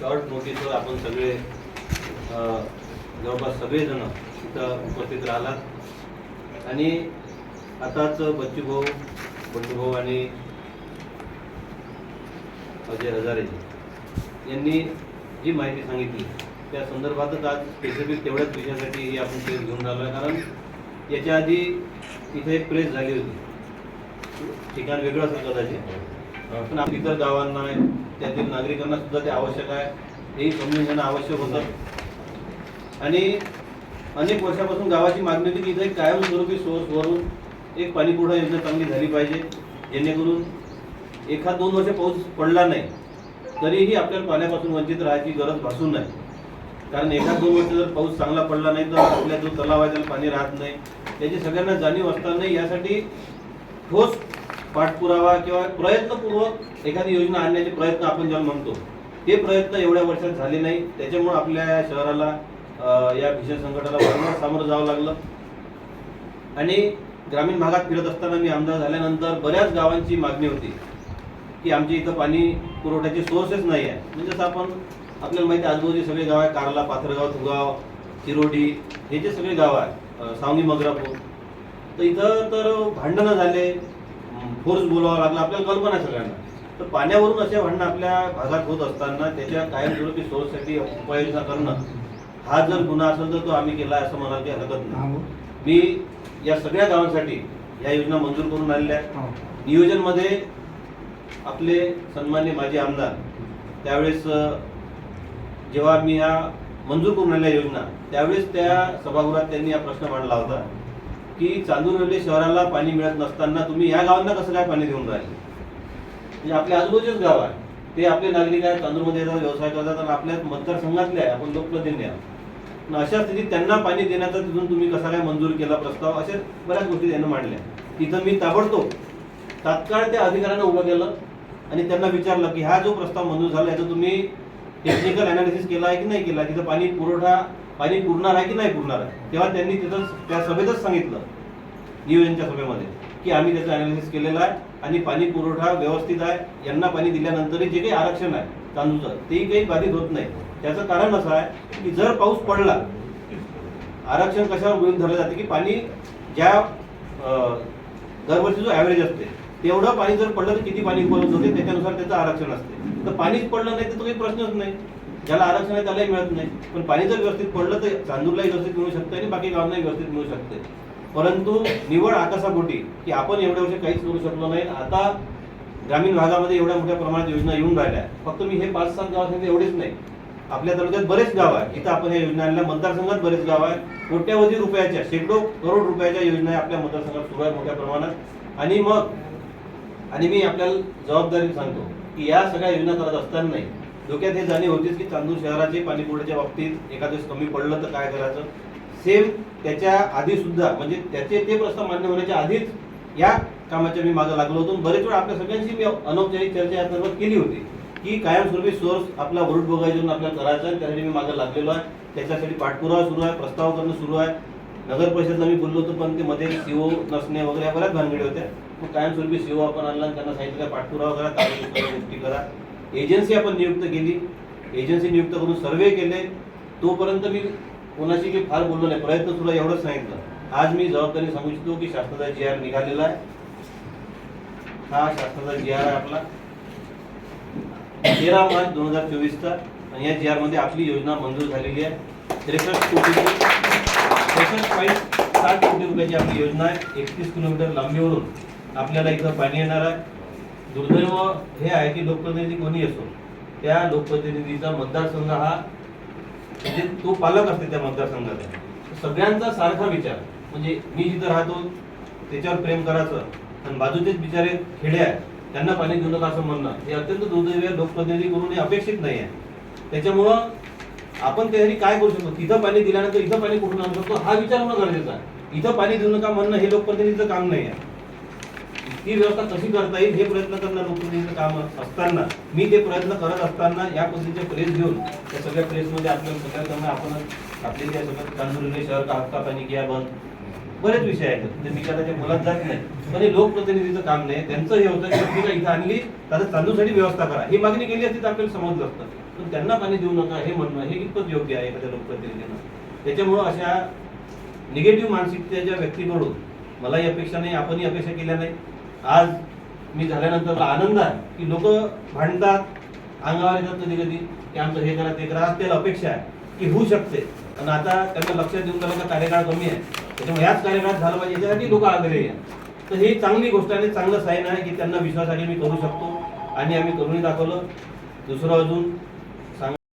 Short नोटीसवर आपण सगळे जवळपास सगळेजण तिथं उपस्थित राहिलात. आणि आताच बच्चूभाऊ भाऊ आणि अजय हजारे यांनी जी माहिती सांगितली त्या संदर्भातच आज स्पेसिफिक तेवढ्याच विषयासाठी ही आपण प्रेस घेऊन राहिलो आहे कारण याच्या आधी इथे एक प्रेस झाली होती. ठिकाण वेगळं असेल कदाचित. पण आप- इतर गावांना त्यातील नागरिकांना सुद्धा ते आवश्यक आहे. हेही समजून घेणं आवश्यक होतं. आणि अनेक वर्षापासून गावाची मागणी होती की इथे एक कायमस्वरूपी सोर्सवरून एक पाणीपुरवठा योजना चांगली झाली पाहिजे. जेणेकरून एखाद दोन वर्ष पाऊस पडला नाही तरीही आपल्याला पाण्यापासून वंचित राहायची गरज भासू नये. कारण एखाद दोन वर्ष जर पाऊस चांगला पडला नाही तर आपल्या जो तलाव आहे त्याला पाणी राहत नाही त्याची सगळ्यांना जाणीव असताना यासाठी ठोस पाठपुरावा किंवा प्रयत्नपूर्वक एखादी योजना आणण्याचे प्रयत्न आपण ज्याला म्हणतो ते प्रयत्न एवढ्या वर्षात झाले नाही. त्याच्यामुळे आपल्या शहराला या भीषण संकटाला वारंवार सामोरं जावं लागलं. आणि ग्रामीण भागात फिरत असताना मी आमदार झाल्यानंतर बऱ्याच गावांची मागणी होती की आमच्या इथं पाणी पुरवठ्याचे सोर्सेस नाही आहे. म्हणजे जसं आपण आपल्याला माहिती आजूबाजूचे सगळे गाव आहे कारला पाथरगाव तुगाव चिरोडी हे जे सगळे गाव आहे सावंगी मगरापूर. तर इथं तर भांडणं झाले फोर्स बोलावं लागला आपल्याला कल्पना आहे सगळ्यांना. तर पाण्यावरून असे भांडणं आपल्या भागात होत असताना त्याच्या कायमस्वरूपी सोर्ससाठी उपाययोजना करणं हा जर गुन्हा असेल तर तो आम्ही केला असं म्हणाल काही हरकत नाही. मी या सगळ्या गावांसाठी या योजना मंजूर करून आलेल्या आहेत. नियोजनमध्ये आपले सन्मान्य माजी आमदार त्यावेळेस जेव्हा मी ह्या मंजूर करून आलेल्या योजना त्यावेळेस त्या सभागृहात त्यांनी हा प्रश्न मांडला होता. की चांदूर रेल्वे शहराला पाणी मिळत नसताना तुम्ही या गावांना कसं काय पाणी देऊन राहिले? म्हणजे आपल्या आजूबाजूचेच गाव आहे. ते आपले नागरिक आहेत चांदूरमध्ये येतात व्यवसाय करतात आणि आपल्या मतदारसंघातले आहे. आपण लोकप्रतिनिधी आहोत. पण अशा स्थितीत त्यांना पाणी देण्याचा तिथून तुम्ही कसा काय मंजूर केला प्रस्ताव? अशा बऱ्याच गोष्टी त्यांना मांडल्या. तिथं मी ताबडतोब तात्काळ त्या अधिकाऱ्यांना उभं केलं आणि त्यांना विचारलं की हा जो प्रस्ताव मंजूर झाला याचा तुम्ही टेक्निकल अनालिसिस केला आहे की नाही केला? तिथं पाणी पुरवठा पाणी पुरणार आहे की नाही पुरणार आहे? तेव्हा त्यांनी तिथं त्या सभेतच सांगितलं नियोजनच्या सभेमध्ये की आम्ही त्याचं अनालिसिस केलेलं आहे आणि पाणी पुरवठा व्यवस्थित आहे. यांना पाणी दिल्यानंतरही जे काही आरक्षण आहे तांदूळचं तेही काही बाधित होत नाही. त्याचं कारण असं आहे की जर पाऊस पडला आरक्षण कशावर गृहित धरलं जाते की पाणी ज्या दरवर्षी जो ॲव्हरेज असते तेवढं पाणी जर पडलं तर किती पाणी उपलब्ध होते? त्याच्यानुसार त्याचं आरक्षण असते. तर पाणीच पडलं नाही तर तो काही प्रश्नच नाही. ज्याला आरक्षण आहे त्यालाही मिळत नाही. पण पाणी जर व्यवस्थित पडलं तर चांदूरलाही व्यवस्थित मिळू शकते आणि बाकी गावांनाही व्यवस्थित मिळू शकते. परंतु निवड आकाशापोटी की आपण एवढ्या वर्ष काहीच करू शकलो नाही. आता ग्रामीण भागामध्ये एवढ्या मोठ्या प्रमाणात योजना येऊन राहिल्या. फक्त मी हे पाच सात गाव सांगते एवढेच नाही. आपल्या तालुक्यात बरेच गाव आहे इथं आपण या योजना आणल्या. मतदारसंघात बरेच गाव आहे कोट्यावधी रुपयाच्या शेकडो करोड रुपयाच्या योजना आपल्या मतदारसंघात सुरू आहे मोठ्या प्रमाणात. आणि मग आणि मी आपल्याला जबाबदारी सांगतो की या सगळ्या योजना करत असताना नाही डोक्यात हे जाणीव होतीच की चांदूर शहराचे पाणीपुरवठ्याच्या बाबतीत एखाद्या कमी पडलं तर काय करायचं? सेम त्याच्या आधी सुद्धा म्हणजे त्याचे ते प्रस्ताव मान्य होण्याच्या आधीच या कामाच्या मी मागं लागलो होतो. बरेच वेळा आपल्या सगळ्यांशी मी अनौपचारिक चर्चा या केली होती की कायमस्वरूपी सोर्स आपला वरुड बघायचं आपल्याला करायचा आहे त्यासाठी मी मागं लागलेलो आहे. त्याच्यासाठी पाठपुरावा सुरू आहे प्रस्ताव करणं सुरू आहे. नगर परिषदला मी बोललो होतो पण ते मध्ये सीओ नसणे वगैरे बऱ्याच भानगडी होत्या. मग कायमस्वरूपी सीओ आपण आणला त्यांना सांगितलं काय पाठपुरावा करा ताबडतोब गोष्टी करा. एजन्सी आपण नियुक्त केली. एजन्सी नियुक्त करून सर्वे केले. तोपर्यंत मी कोणाशी काही फार बोललो नाही. प्रयत्न तुला एवढंच सांगितलं. आज मी जबाबदारी सांगू इच्छितो की शासनाचा जी आर निघालेला आहे. हा शासनाचा जी आर आहे आपला. तेरा मार्च दोन हजार चोवीसचा. आणि या जी आरमध्ये आपली योजना मंजूर झालेली आहे. त्रेसष्ट कोटी त्रेसष्ट पॉईंट साठ कोटी रुपयाची आपली योजना आहे. एकतीस किलोमीटर लांबीवरून आपल्याला इथं पाणी येणार आहे. दुर्दैव हे आहे की लोकप्रतिनिधी कोणी असो त्या लोकप्रतिनिधीचा मतदारसंघ हा म्हणजे तो पालक असते त्या मतदारसंघाचा. सगळ्यांचा सारखा विचार. म्हणजे मी जिथं राहतो त्याच्यावर प्रेम करायचं आणि बाजूचेच बिचारे खेडे आहेत त्यांना पाणी देऊ नका असं म्हणणं हे अत्यंत दुर्दैवी लोकप्रतिनिधी करून हे अपेक्षित नाही आहे त्याच्यामुळं आपण त्यासाठी काय करू शकतो? तिथं पाणी दिल्यानंतर इथं पाणी कुठून आणू शकतो? हा विचार होणं गरजेचं आहे. इथं पाणी देऊ नका म्हणणं हे लोकप्रतिनिधीचं काम नाही आहे. ती व्यवस्था कशी करता येईल हे प्रयत्न करणं लोकप्रतिनिधीचं काम असताना. मी ते प्रयत्न करत असताना या पद्धतीचे प्रेस घेऊन त्या सगळ्या प्रेसमध्ये आपल्या सगळ्यांना आपण आपले त्या सगळ्या तांदूळ शहर का हक्का पाणी किया बंद बरेच विषय आहेत. ते मी कदाचित त्याच्या बोलत जात नाही पण हे लोकप्रतिनिधीचं काम नाही. त्यांचं हे होतं की तुम्ही इथं आणली त्याचा चालूसाठी व्यवस्था करा. ही मागणी केली असती तर आपल्याला समजलं असतं. पण त्यांना पाणी देऊ नका हे म्हणणं हे कितपत योग्य आहे एखाद्या लोकप्रतिनिधीनं. त्याच्यामुळं अशा निगेटिव्ह मानसिकतेच्या व्यक्तीकडून मलाही अपेक्षा नाही आपणही अपेक्षा केल्या नाही. आज मी झाल्यानंतर आनंद आहे की लोक भांडतात अंगावर येतात कधी कधी की आमचं हे करा ते करा. त्याला अपेक्षा आहे की होऊ शकते. आणि आता त्यांना लक्षात देऊन त्याला कार्यकाळ कमी आहे. त्याच्यामुळे याच कार्यकाळात झालं पाहिजे याच्यासाठी लोक आग्रही आहेत. तर ही चांगली गोष्ट आहे आणि चांगलं साईन आहे की त्यांना विश्वासाने मी करू शकतो. आणि आम्ही करूनही दाखवलं. दुसरं अजून